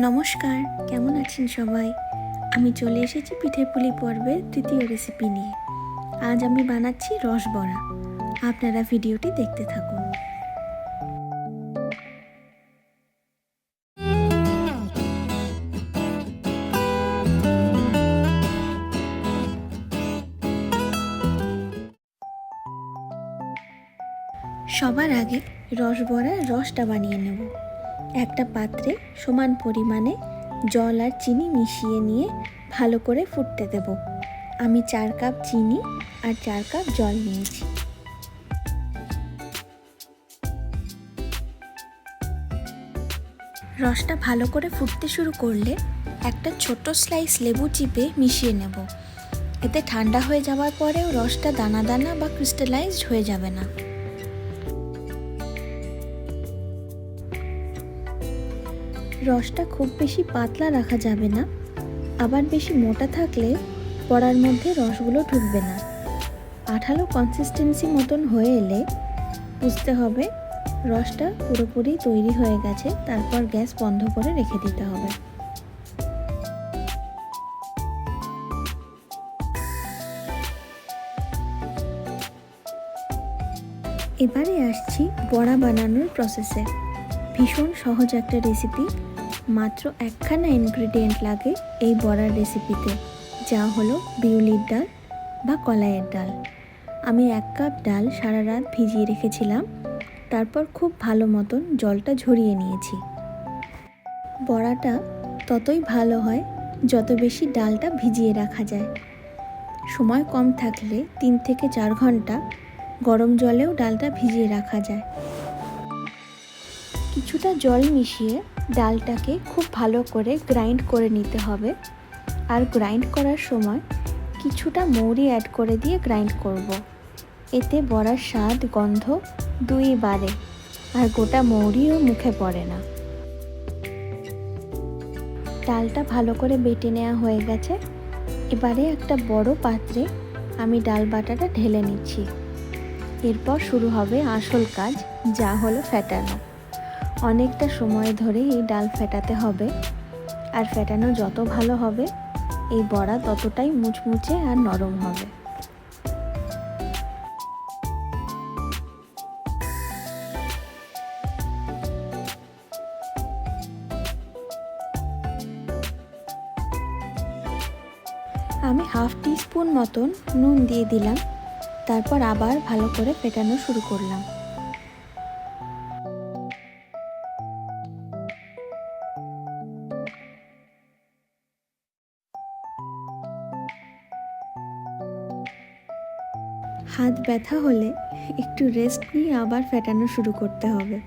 নমস্কার, কেমন আছেন সবাই? আমি চলে এসেছি পিঠে পুলি পর্বের তৃতীয় রেসিপি নিয়ে। আজ আমি বানাচ্ছি রস বড়া। আপনারা ভিডিওটি দেখতে থাকুন। সবার আগে রস বড়ার রসটা বানিয়ে নেব। একটা পাত্রে সমান পরিমাণে জল আর চিনি মিশিয়ে নিয়ে ভালো করে ফুটতে দেব। আমি চার কাপ চিনি আর চার কাপ জল নিয়েছি। রসটা ভালো করে ফুটতে শুরু করলে একটা ছোট স্লাইস লেবু চিপে মিশিয়ে নেব। এতে ঠান্ডা হয়ে যাওয়ার পরেও রসটা দানা দানা বা ক্রিস্টালাইজড হয়ে যাবে না। রসটা খুব বেশি পাতলা রাখা যাবে না। আবার বেশি মোটা থাকলে পড়ার মধ্যে রসগুলো ঢুকবে না। আঠালো কনসিস্টেন্সি মতন হয়ে এলে বুঝতে হবে রসটা পুরোপুরি তৈরি হয়ে গেছে, তারপর গ্যাস বন্ধ করে রেখে দিতে হবে। এবারে আসছি বড়া বানানোর প্রসেসে ভীষণ সহজ একটা রেসিপি মাত্র একখানা ইনগ্রিডিয়েন্ট লাগে এই বড়ার রেসিপিতে যা হলো বিউলির ডাল বা কলাইয়ের ডাল। আমি এক কাপ ডাল সারা রাত ভিজিয়ে রেখেছিলাম। তারপর খুব ভালো মতন জলটা ঝরিয়ে নিয়েছি। বড়াটা ততই ভালো হয় যত বেশি ডালটা ভিজিয়ে রাখা যায়। সময় কম থাকলে তিন থেকে চার ঘণ্টা গরম জলেও ডালটা ভিজিয়ে রাখা যায়। কিছুটা জল মিশিয়ে ডালটাকে খুব ভালো করে গ্রাইন্ড করে নিতে হবে। আর গ্রাইন্ড করার সময় কিছুটা মৌরি অ্যাড করে দিয়ে গ্রাইন্ড করব। এতে বড়ার স্বাদ, গন্ধ দুই বাড়ে আর গোটা মৌরিও মুখে পড়ে না। ডালটা ভালো করে বেটে নেওয়া হয়ে গেছে। এবারে একটা বড় পাত্রে আমি ডাল বাটাটা ঢেলে নিচ্ছি। এরপর শুরু হবে আসল কাজ, যা হলো ফ্যাটানো অনেকটা সময় ধরে এই ডাল ফেটাতে হবে। আর ফেটানো যত ভালো হবে, এই বড়া ততটাই মুচমুচে আর নরম হবে। আমি হাফ টি স্পুন মতন নুন দিয়ে দিলাম। তারপর আবার ভালো করে ফেটানো শুরু করলাম। ব্যথা হলে একটু রেস্ট নিয়ে আবার ফেটানো শুরু করতে হবে।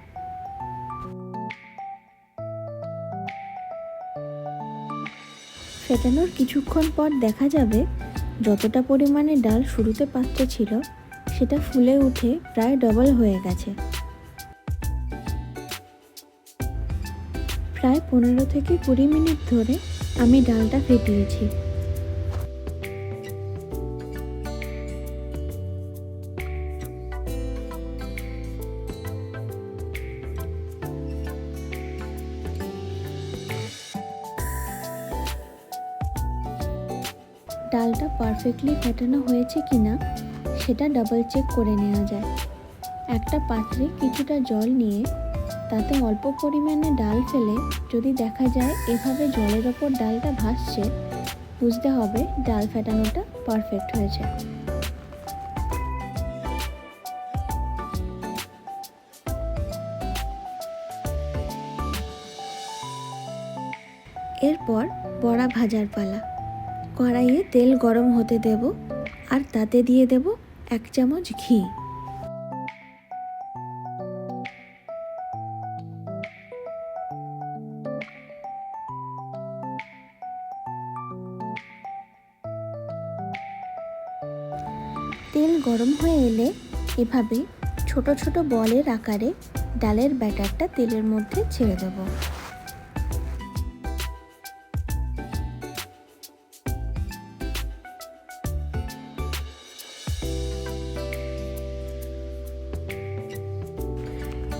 ফেটানোর কিছুক্ষণ পর দেখা যাবে যতটা পরিমাণে ডাল শুরুতে পাত্রে ছিল, সেটা ফুলে উঠে প্রায় ডবল হয়ে গেছে। প্রায় পনেরো থেকে কুড়ি মিনিট ধরে আমি ডালটা ফেটিয়েছি। ডালটা পারফেক্টলি ফেটানো হয়েছে কি না সেটা ডাবল চেক করে নেওয়া যায়। একটা পাত্রে কিছুটা জল নিয়ে তাতে অল্প পরিমাণে ডাল ফেলে যদি দেখা যায় এভাবে জলের ওপর ডালটা ভাসছে, বুঝতে হবে ডাল ফেটানোটা পারফেক্ট হয়েছে। এরপর বড়া ভাজার পালা। কড়াইয়ে তেল গরম হতে দেব আর তাতে দিয়ে দেব এক চামচ ঘি। তেল গরম হয়ে এলে এভাবে ছোট ছোট বলের আকারে ডালের ব্যাটারটা তেলের মধ্যে ছেড়ে দেবো।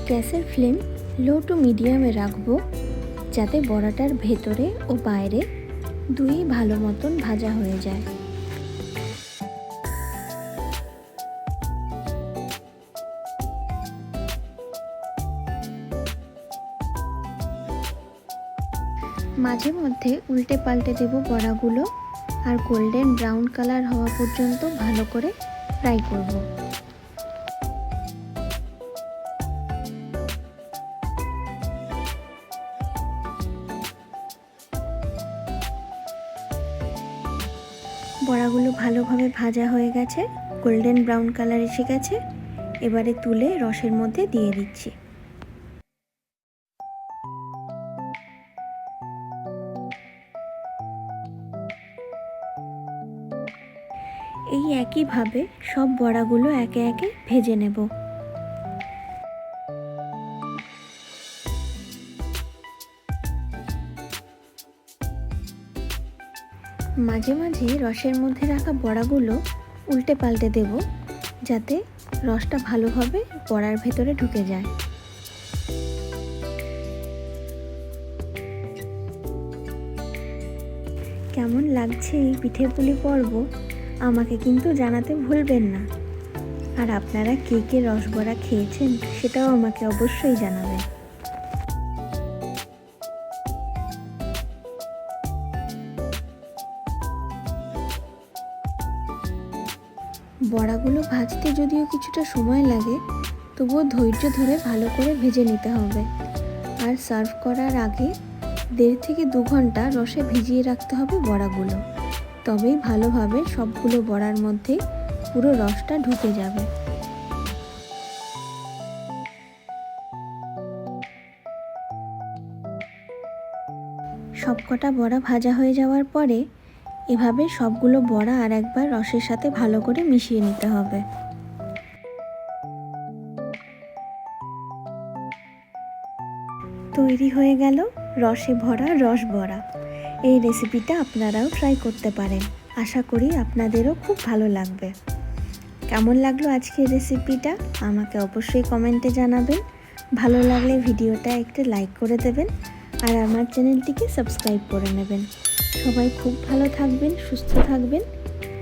গ্যাসের ফ্লেম লো টু মিডিয়ামে রাখব, যাতে বড়াটার ভেতরে ও বাইরে দুই ভালো মতন ভাজা হয়ে যায়। মাঝে মধ্যে উল্টে পাল্টে দেব বড়াগুলো, আর গোল্ডেন ব্রাউন কালার হওয়া পর্যন্ত ভালো করে ফ্রাই করব। বড়াগুলো ভালোভাবে ভাজা হয়ে গেছে গোল্ডেন ব্রাউন কালার এসে গেছে। এবারে তুলে রসের মধ্যে দিয়ে দিচ্ছি। এই একইভাবে সব বড়াগুলো একে একে ভেজে নেব। মাঝে মাঝে রসের মধ্যে রাখা বড়াগুলো উল্টে পাল্টে দেব, যাতে রসটা ভালোভাবে বড়ার ভেতরে ঢুকে যায়। কেমন লাগছে এই পিঠে পুলি পর্ব? আমাকে কিন্তু জানাতে ভুলবেন না। আর আপনারা কে কে রসবড়া খেয়েছেন, সেটাও আমাকে অবশ্যই জানাবেন। বড়াগুলো ভাজতে যদিও কিছুটা সময় লাগে, তবুও ধৈর্য ধরে ভালো করে ভেজে নিতে হবে। আর সার্ভ করার আগে দেড় থেকে দু ঘণ্টা রসে ভিজিয়ে রাখতে হবে বড়াগুলো। তবেই ভালোভাবে সবগুলো বড়ার মধ্যে পুরো রসটা ঢুকে যাবে। সবকটা বড়া ভাজা হয়ে যাওয়ার পরে এভাবে সবগুলো বড়া আর একবার রসের সাথে ভালো করে মিশিয়ে নিতে হবে। তৈরি হয়ে গেল রসে ভরা রস বড়া। এই রেসিপিটা আপনারাও ট্রাই করতে পারেন। আশা করি আপনাদেরও খুব ভালো লাগবে। কেমন লাগল আজকের রেসিপিটা? আমাকে অবশ্যই কমেন্টে জানাবেন। ভালো লাগলে ভিডিওটা একটু লাইক করে দেবেন। আর আমার চ্যানেলটিকে সাবস্ক্রাইব করে নেবেন। সবাই খুব ভালো থাকবেন সুস্থ থাকবেন।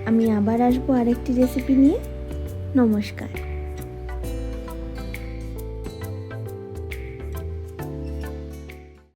আমি আবার আসব আরেকটি রেসিপি নিয়ে। নমস্কার।